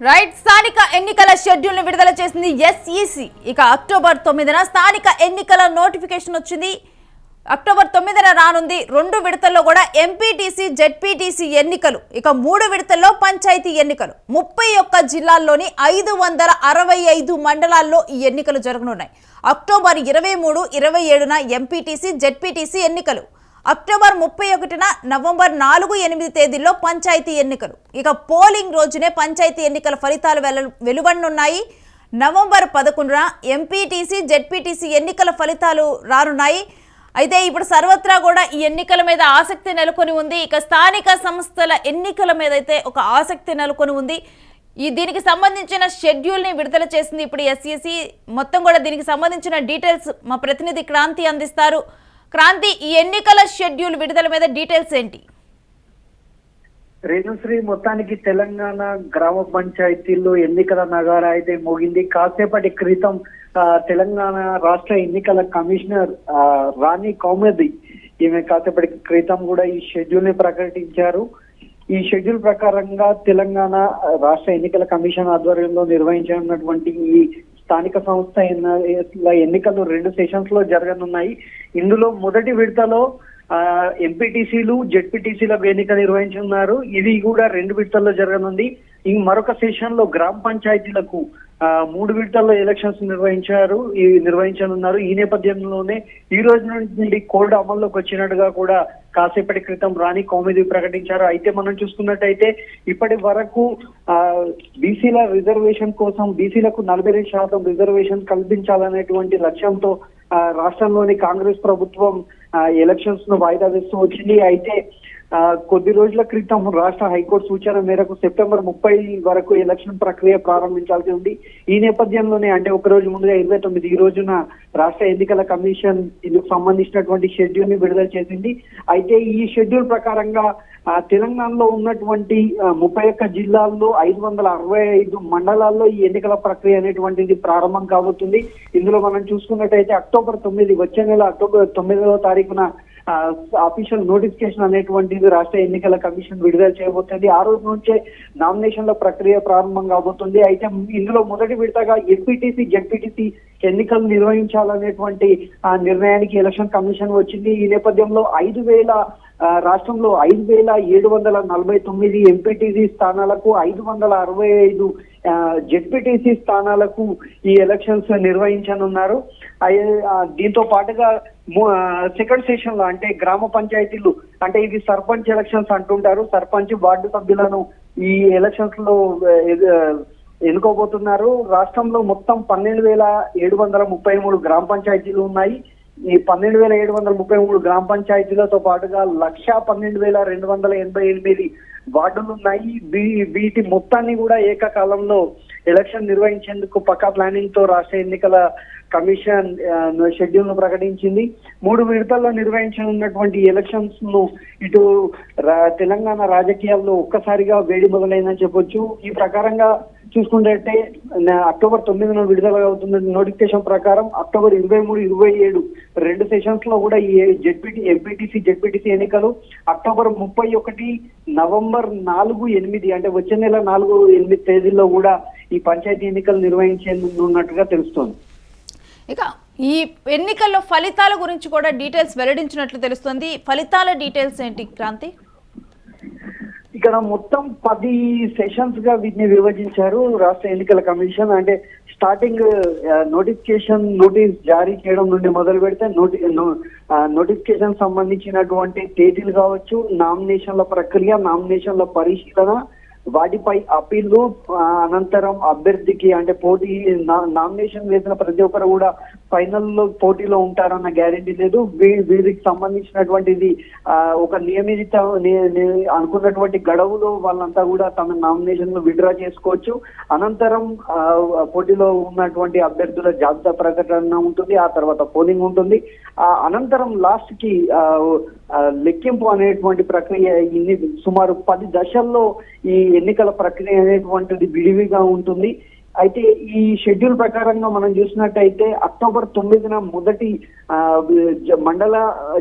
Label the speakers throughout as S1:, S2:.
S1: Right స్థానిక ఎన్నికల షెడ్యూల్ను విడుదల చేసింది ఎస్ఈసి ఇక అక్టోబర్ తొమ్మిదిన స్థానిక ఎన్నికల నోటిఫికేషన్ వచ్చింది. అక్టోబర్ తొమ్మిదిన రానుంది. రెండు విడతల్లో కూడా ఎంపీటీసీ జెడ్పీటీసీ ఎన్నికలు. ఇక మూడు విడతల్లో పంచాయతీ ఎన్నికలు. ముప్పై ఒక్క జిల్లాల్లోని ఐదు వందల అరవై ఐదు మండలాల్లో ఈ ఎన్నికలు జరగనున్నాయి. అక్టోబర్ ఇరవై మూడు ఇరవై ఏడున ఎంపీటీసీ జెడ్పీటీసీ ఎన్నికలు. అక్టోబర్ ముప్పై ఒకటిన నవంబర్ నాలుగు ఎనిమిది తేదీల్లో పంచాయతీ ఎన్నికలు. ఇక పోలింగ్ రోజునే పంచాయతీ ఎన్నికల ఫలితాలు వెల వెలువడనున్నాయి. నవంబర్ పదకొండున ఎంపీటీసీ జెడ్పీటీసీ ఎన్నికల ఫలితాలు రానున్నాయి. అయితే ఇప్పుడు సర్వత్రా కూడా ఈ ఎన్నికల మీద ఆసక్తి నెలకొని ఉంది. ఇక స్థానిక సంస్థల ఎన్నికల మీద అయితే ఒక ఆసక్తి నెలకొని ఉంది. ఈ దీనికి సంబంధించిన షెడ్యూల్ని విడుదల చేసింది ఇప్పుడు ఎస్ఈసి. మొత్తం కూడా దీనికి సంబంధించిన డీటెయిల్స్ మా ప్రతినిధి క్రాంతి అందిస్తారు. క్రాంతి ఈ ఎన్నికల షెడ్యూల్ విడుదల మీద డీటెయిల్స్ ఏంటి?
S2: రేణుశ్రీ మొత్తానికి తెలంగాణ గ్రామ పంచాయతీల్లో ఎన్నికల నగారా అయితే మోగింది. కాసేపటి క్రితం తెలంగాణ రాష్ట్ర ఎన్నికల కమిషనర్ రాణి కౌమది ఈమె కాసేపటి క్రితం కూడా ఈ షెడ్యూల్ని ప్రకటించారు. ఈ షెడ్యూల్ ప్రకారంగా తెలంగాణ రాష్ట్ర ఎన్నికల కమిషన్ ఆధ్వర్యంలో నిర్వహించనున్నటువంటి ఈ స్థానిక సంస్థ ఎన్నికలు రెండు సెషన్స్లో జరగనున్నాయి. ఇందులో మొదటి విడతలో ఎంపీటీసీలు జెడ్పీటీసీలకు ఎన్నిక నిర్వహించున్నారు ఇది కూడా రెండు విడతల్లో జరగనుంది. ఈ మరొక సెషన్లో గ్రామ పంచాయతీలకు ఆ, మూడు విడతల్లో ఎలక్షన్స్ నిర్వహించారు నిర్వహించనున్నారు. ఈ నేపథ్యంలోనే ఈ రోజు నుండి కోడ్ అమల్లోకి వచ్చినట్టుగా కూడా కాసేపటి క్రితం రాణి కౌమిది ప్రకటించారు. అయితే మనం చూసుకున్నట్టయితే ఇప్పటి వరకు బీసీల రిజర్వేషన్ కోసం బీసీలకు నలభై రెండు శాతం రిజర్వేషన్ కల్పించాలనేటువంటి లక్ష్యంతో ఆ, రాష్ట్రంలోని కాంగ్రెస్ ప్రభుత్వం ఎలక్షన్స్ను వాయిదా వేస్తూ వచ్చింది. అయితే కొద్ది రోజుల క్రితం రాష్ట్ర హైకోర్టు సూచన మేరకు సెప్టెంబర్ ముప్పై వరకు ఎలక్షన్ ప్రక్రియ ప్రారంభించాల్సి ఉంది. ఈ నేపథ్యంలోనే అంటే ఒక రోజు ముందుగా ఇరవై తొమ్మిది ఈ రోజున రాష్ట్ర ఎన్నికల కమిషన్ ఇందుకు సంబంధించినటువంటి షెడ్యూల్ని విడుదల చేసింది. అయితే ఈ షెడ్యూల్ ప్రకారంగా ఆ, తెలంగాణలో ఉన్నటువంటి ముప్పై ఒక్క జిల్లాల్లో ఐదు వందల అరవై ఐదు మండలాల్లో ఈ ఎన్నికల ప్రక్రియ అనేటువంటిది ప్రారంభం కాబోతుంది. ఇందులో మనం చూసుకున్నట్టయితే అక్టోబర్ తొమ్మిది వచ్చే నెల అక్టోబర్ తొమ్మిదవ తారీఖున అఫీషియల్ నోటిఫికేషన్ అనేటువంటిది రాష్ట్ర ఎన్నికల కమిషన్ విడుదల చేయబోతుంది. ఆ రోజు నుంచే నామినేషన్ల ప్రక్రియ ప్రారంభం కాబోతుంది. అయితే ఇందులో మొదటి విడతగా ఎంపీటీసీ జడ్పీటీసీ ఎన్నికలు నిర్వహించాలనేటువంటి ఆ నిర్ణయానికి ఎలక్షన్ కమిషన్ వచ్చింది. ఈ నేపథ్యంలో ఐదు వేల రాష్ట్రంలో ఐదు వేల ఏడు వందల నలభై తొమ్మిది ఎంపీటీసీ స్థానాలకు ఐదు వందల అరవై ఐదు జెడ్పీటీసీ స్థానాలకు ఈ ఎలక్షన్స్ నిర్వహించనున్నారు. దీంతో పాటుగా సెకండ్ సెషన్లో అంటే గ్రామ పంచాయతీలు అంటే ఇది సర్పంచ్ ఎలక్షన్స్ అంటుంటారు. సర్పంచ్ వార్డు సభ్యులను ఈ ఎలక్షన్స్లో ఎన్నుకోబోతున్నారు. రాష్ట్రంలో మొత్తం పన్నెండు వేల ఏడు వందల ముప్పై మూడు గ్రామ పంచాయతీలు ఉన్నాయి. ఈ పన్నెండు వేల ఏడు వందల ముప్పై మూడు గ్రామ పంచాయతీలతో పాటుగా లక్ష పన్నెండు వేల రెండు వందల ఎనభై ఎనిమిది వార్డులు ఉన్నాయి. వీటి మొత్తాన్ని కూడా ఏకకాలంలో ఎలక్షన్ నిర్వహించేందుకు పక్కా ప్లానింగ్తో రాష్ట్ర ఎన్నికల కమిషన్ షెడ్యూల్ను ప్రకటించింది. మూడు విడతల్లో నిర్వహించనున్నటువంటి ఎలక్షన్స్ను ఇటు రా- తెలంగాణ రాజకీయాల్లో ఒక్కసారిగా వేడి మొదలైందని చెప్పొచ్చు. ఈ ప్రకారంగా చూసుకుంటే అక్టోబర్ తొమ్మిదిన విడుదల అవుతున్న నోటిఫికేషన్ ప్రకారం అక్టోబర్ ఇరవై మూడు ఇరవై ఏడు రెండు సెషన్స్లో కూడా ఈ జెడ్పీటీ ఎంపీటీసీ జెడ్పీటీసీ ఎన్నికలు. అక్టోబర్ ముప్పై ఒకటి నవంబర్ నాలుగు ఎనిమిది అంటే వచ్చే నెల నాలుగు ఎనిమిది తేదీల్లో కూడా ఈ పంచాయతీ ఎన్నికలు నిర్వహించనున్నట్టుగా తెలుస్తోంది.
S1: ఇక ఈ ఎన్నికల్లో ఫలితాల గురించి కూడా డీటెయిల్స్ వెల్లడించినట్లు తెలుస్తుంది. ఫలితాల డీటెయిల్స్ ఏంటి క్రాంతి?
S2: ఇక్కడ మొత్తం పది సెషన్స్గా వీటిని విభజించారు రాష్ట్ర ఎన్నికల కమిషన్. అంటే స్టార్టింగ్ నోటిఫికేషన్ నోటీస్ జారీ చేయడం నుండి మొదలు పెడితే నోటి నోటిఫికేషన్ సంబంధించినటువంటి తేదీలు కావచ్చు నామినేషన్ల ప్రక్రియ నామినేషన్ల పరిశీలన వాటిపై అప్పీళ్ళు ఆ, అనంతరం అభ్యర్థికి అంటే పోటీ నా- నామినేషన్ వేసిన ప్రతి ఒక్కరు కూడా ఫైనల్లో పోటీలో ఉంటారన్న గ్యారెంటీ లేదు. వీ- వీరికి సంబంధించినటువంటిది ఒక నియమిత అనుకున్నటువంటి గడువులో వాళ్ళంతా కూడా తమ నామినేషన్ విత్డ్రా చేసుకోవచ్చు. అనంతరం పోటీలో ఉన్నటువంటి అభ్యర్థుల జాబితా ప్రకటన ఉంటుంది ఆ తర్వాత పోలింగ్ ఉంటుంది. ఆ అనంతరం లాస్ట్కి లెక్కింపు అనేటువంటి ప్రక్రియ ఇన్ని సుమారు పది దశల్లో ఈ ఎన్నికల ప్రక్రియ అనేటువంటిది విడివిగా ఉంటుంది. అయితే ఈ షెడ్యూల్ ప్రకారంగా మనం చూసినట్టయితే అక్టోబర్ తొమ్మిదిన మొదటి ఆ, మండల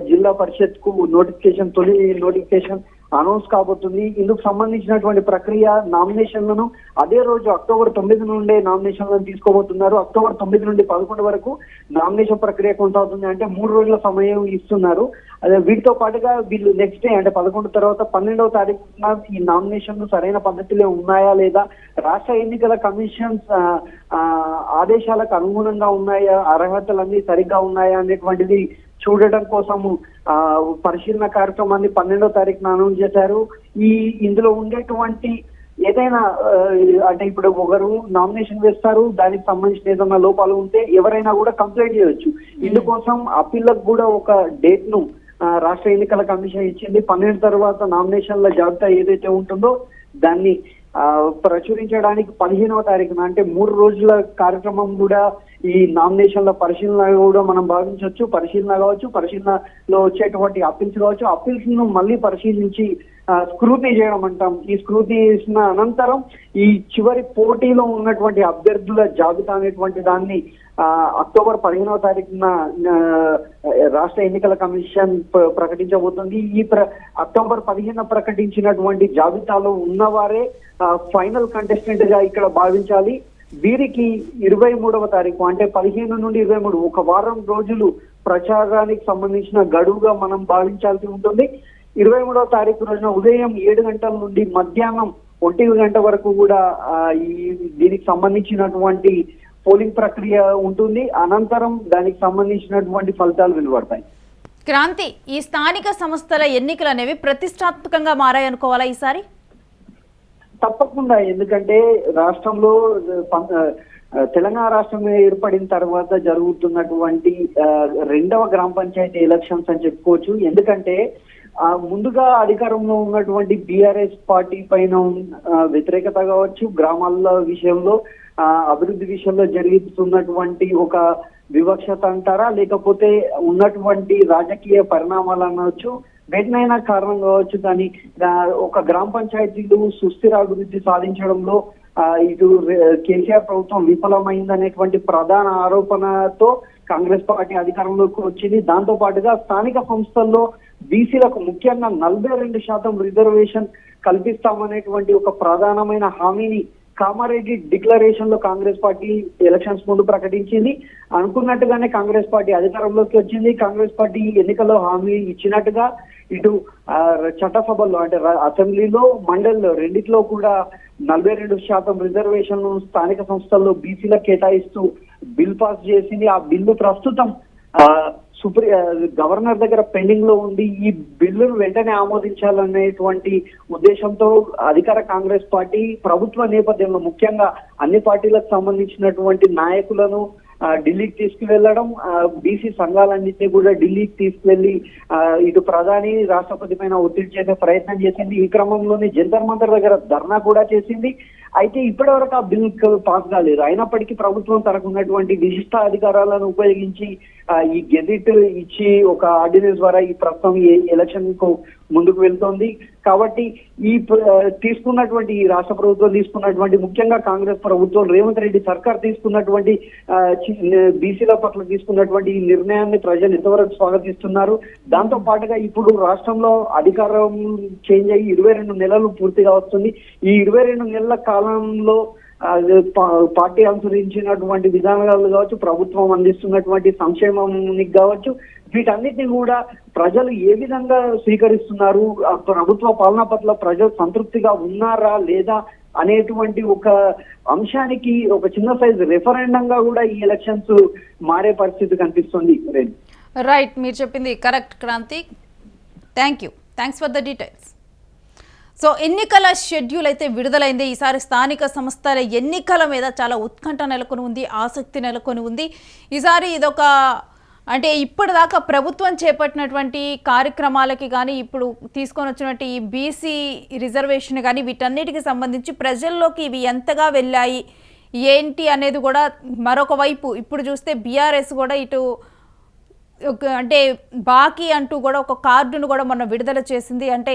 S2: జిల్లా పరిషత్కు నోటిఫికేషన్ తొలి నోటిఫికేషన్ అనౌన్స్ కాబోతుంది. ఇందుకు సంబంధించినటువంటి ప్రక్రియ నామినేషన్లను అదే రోజు అక్టోబర్ తొమ్మిది నుండే నామినేషన్లను తీసుకోబోతున్నారు. అక్టోబర్ తొమ్మిది నుండి పదకొండు వరకు నామినేషన్ ప్రక్రియ కొనసాగుతుంది అంటే మూడు రోజుల సమయం ఇస్తున్నారు. అదే వీటితో పాటుగా వీళ్ళు నెక్స్ట్ డే అంటే పదకొండు తర్వాత పన్నెండవ తారీఖున ఈ నామినేషన్లు సరైన పద్ధతిలో ఉన్నాయా లేదా రాష్ట్ర ఎన్నికల కమిషన్ ఆదేశాలకు అనుగుణంగా ఉన్నాయా అర్హతలన్నీ సరిగ్గా ఉన్నాయా అనేటువంటిది చూడటం కోసము ఆ పరిశీలన కార్యక్రమాన్ని పన్నెండో తారీఖున అనౌన్స్ చేశారు. ఈ ఇందులో ఉండేటువంటి ఏదైనా అంటే ఇప్పుడు ఒకరు నామినేషన్ వేస్తారు దానికి సంబంధించిన ఏదైనా లోపాలు ఉంటే ఎవరైనా కూడా కంప్లైంట్ చేయొచ్చు. ఇందుకోసం అప్పీళ్ళకు కూడా ఒక డేట్ను రాష్ట్ర ఎన్నికల కమిషన్ ఇచ్చింది. పన్నెండు తర్వాత నామినేషన్ల జాబితా ఏదైతే ఉంటుందో దాన్ని ఆ, ప్రచురించడానికి పదిహేనవ తారీఖున అంటే మూడు రోజుల కార్యక్రమం కూడా ఈ నామినేషన్ల పరిశీలన కూడా మనం భావించవచ్చు పరిశీలన కావచ్చు పరిశీలనలో వచ్చేటువంటి అప్పీల్స్ కావచ్చు. అప్పీల్స్ను మళ్ళీ పరిశీలించి స్క్రూటీ చేయడం అంటాం. ఈ స్క్రూటీ చేసిన అనంతరం ఈ చివరి పోటీలో ఉన్నటువంటి అభ్యర్థుల జాబితా అనేటువంటి దాన్ని ఆ, అక్టోబర్ పదిహేనవ తారీఖున రాష్ట్ర ఎన్నికల కమిషన్ ప్రకటించబోతుంది. ఈ ప్ర అక్టోబర్ పదిహేను ప్రకటించినటువంటి జాబితాలో ఉన్నవారే ఫైనల్ కంటెస్టెంట్గా ఇక్కడ భావించాలి. వీరికి ఇరవై మూడవ తారీఖు అంటే పదిహేను నుండి ఇరవై మూడు ఒక వారం రోజులు ప్రచారానికి సంబంధించిన గడువుగా మనం భావించాల్సి ఉంటుంది. ఇరవై మూడవ తారీఖు రోజున ఉదయం ఏడు గంటల నుండి మధ్యాహ్నం ఒంటి గంట వరకు కూడా ఈ దీనికి సంబంధించినటువంటి పోలింగ్ ప్రక్రియ ఉంటుంది. అనంతరం దానికి సంబంధించినటువంటి ఫలితాలు వెలువడతాయి.
S1: క్రాంతి ఈ స్థానిక సంస్థల ఎన్నికలు అనేవి ప్రతిష్టాత్మకంగా మారాయనుకోవాలా ఈసారి?
S2: తప్పకుండా ఎందుకంటే రాష్ట్రంలో తెలంగాణ రాష్ట్రం ఏర్పడిన తర్వాత జరుగుతున్నటువంటి రెండవ గ్రామ పంచాయతీ ఎలక్షన్స్ అని చెప్పుకోవచ్చు. ఎందుకంటే ఆ, ముందుగా అధికారంలో ఉన్నటువంటి బీఆర్ఎస్ పార్టీ పైన వ్యతిరేకత కావచ్చు గ్రామాల విషయంలో ఆ, అభివృద్ధి విషయంలో జరుగుతున్నటువంటి ఒక వివక్షత అంటారా? లేకపోతే ఉన్నటువంటి రాజకీయ పరిణామాలు అనవచ్చు వేటినైనా కారణం కావచ్చు కానీ ఒక గ్రామ పంచాయతీలు సుస్థిర అభివృద్ధి సాధించడంలో ఇటు కేసీఆర్ ప్రభుత్వం విఫలమైందనేటువంటి ప్రధాన ఆరోపణతో కాంగ్రెస్ పార్టీ అధికారంలోకి వచ్చింది. దాంతో పాటుగా స్థానిక సంస్థల్లో బీసీలకు ముఖ్యంగా నలభై రెండు శాతం రిజర్వేషన్ కల్పిస్తామనేటువంటి ఒక ప్రధానమైన హామీని కామారెడ్డి డిక్లరేషన్లో కాంగ్రెస్ పార్టీ ఎలక్షన్స్ ముందు ప్రకటించింది. అనుకున్నట్టుగానే కాంగ్రెస్ పార్టీ అధికారంలోకి వచ్చింది. కాంగ్రెస్ పార్టీ ఎన్నికల్లో హామీ ఇచ్చినట్టుగా ఇటు చట్టసభల్లో అంటే అసెంబ్లీలో మండలిలో రెండిట్లో కూడా నలభై రెండు శాతం రిజర్వేషన్ స్థానిక సంస్థల్లో బీసీలకు కేటాయిస్తూ బిల్ పాస్ చేసింది. ఆ బిల్లు ప్రస్తుతం ఆ, సుప్రీ గవర్నర్ దగ్గర పెండింగ్లో ఉండి ఈ బిల్లును వెంటనే ఆమోదించాలనేటువంటి ఉద్దేశంతో అధికార కాంగ్రెస్ పార్టీ ప్రభుత్వ నేపథ్యంలో ముఖ్యంగా అన్ని పార్టీలకు సంబంధించినటువంటి నాయకులను ఢిల్లీకి తీసుకువెళ్ళడం బీసీ సంఘాలన్నింటినీ కూడా ఢిల్లీకి తీసుకువెళ్ళి ఆ, ఇటు ప్రధాని రాష్ట్రపతి పైన ఒత్తిడి చేసే ప్రయత్నం చేసింది. ఈ క్రమంలోనే జంతర్ మంతర్ దగ్గర ధర్నా కూడా చేసింది. అయితే ఇప్పటి వరకు ఆ బిల్ పాస్ కాలేదు. అయినప్పటికీ ప్రభుత్వం తనకు ఉన్నటువంటి విశిష్ట అధికారాలను ఉపయోగించి ఈ గెజిట్ ఇచ్చి ఒక ఆర్డినెన్స్ ద్వారా ఈ ప్రస్తుతం ఈ ఎలక్షన్కు ముందుకు వెళ్తోంది. కాబట్టి ఈ తీసుకున్నటువంటి ఈ రాష్ట్ర ప్రభుత్వం తీసుకున్నటువంటి ముఖ్యంగా కాంగ్రెస్ ప్రభుత్వం రేవంత్ రెడ్డి సర్కార్ తీసుకున్నటువంటి బీసీల పట్ల తీసుకున్నటువంటి ఈ నిర్ణయాన్ని ప్రజలు ఎంతవరకు స్వాగతిస్తున్నారు. దాంతో పాటుగా ఇప్పుడు రాష్ట్రంలో అధికారం చేంజ్ అయ్యి ఇరవై రెండు నెలలు పూర్తిగా వస్తుంది. ఈ ఇరవై రెండు నెలల కాలంలో పార్టీ అనుసరించినటువంటి విధానాలు కావచ్చు ప్రభుత్వం అందిస్తున్నటువంటి సంక్షేమానికి కావచ్చు వీటన్నిటిని కూడా ప్రజలు ఏ విధంగా స్వీకరిస్తున్నారు? ప్రభుత్వ పాలన పట్ల ప్రజలు సంతృప్తిగా ఉన్నారా లేదా అనేటువంటి ఒక అంశానికి ఒక చిన్న సైజు రెఫరెండంగా కూడా ఈ ఎలక్షన్స్ మారే పరిస్థితి కనిపిస్తుంది
S1: రైట్ మీరు చెప్పింది correct Kranthi. Thank you thanks for the details so ఎన్నికల షెడ్యూల్ అయితే విడుదలైంది. ఈసారి స్థానిక సంస్థల ఎన్నికల మీద చాలా ఉత్కంఠ నెలకొని ఉంది ఆసక్తి నెలకొని ఉంది ఈసారి ఇదొక అంటే ఇప్పటిదాకా ప్రభుత్వం చేపట్టినటువంటి కార్యక్రమాలకి కానీ ఇప్పుడు తీసుకొని వచ్చినటువంటి ఈ బీసీ రిజర్వేషన్ కానీ వీటన్నిటికి సంబంధించి ప్రజల్లోకి ఇవి ఎంతగా వెళ్ళాయి ఏంటి అనేది కూడా మరొక వైపు. ఇప్పుడు చూస్తే బీఆర్ఎస్ కూడా ఇటు ఒక అంటే బాకీ అంటూ కూడా ఒక కార్డును కూడా మొన్న విడుదల చేసింది. అంటే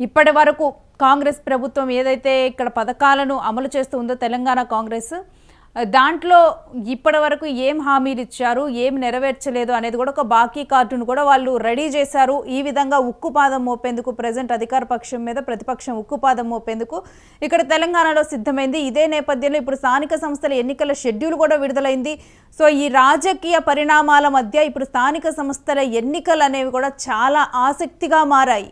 S1: ఇప్పటి వరకు కాంగ్రెస్ ప్రభుత్వం ఏదైతే ఇక్కడ పథకాలను అమలు చేస్తూ ఉందో తెలంగాణ కాంగ్రెస్ దాంట్లో ఇప్పటి వరకు ఏం హామీలు ఇచ్చారు ఏం నెరవేర్చలేదు అనేది కూడా ఒక బాకీ కార్డును కూడా వాళ్ళు రెడీ చేశారు. ఈ విధంగా ఉక్కుపాదం మోపేందుకు ప్రజెంట్ అధికార పక్షం మీద ప్రతిపక్షం ఉక్కుపాదం మోపేందుకు ఇక్కడ తెలంగాణలో సిద్ధమైంది. ఇదే నేపథ్యంలో ఇప్పుడు స్థానిక సంస్థల ఎన్నికల షెడ్యూల్ కూడా విడుదలైంది. సో ఈ రాజకీయ పరిణామాల మధ్య ఇప్పుడు స్థానిక సంస్థల ఎన్నికలు అనేవి కూడా చాలా ఆసక్తిగా మారాయి.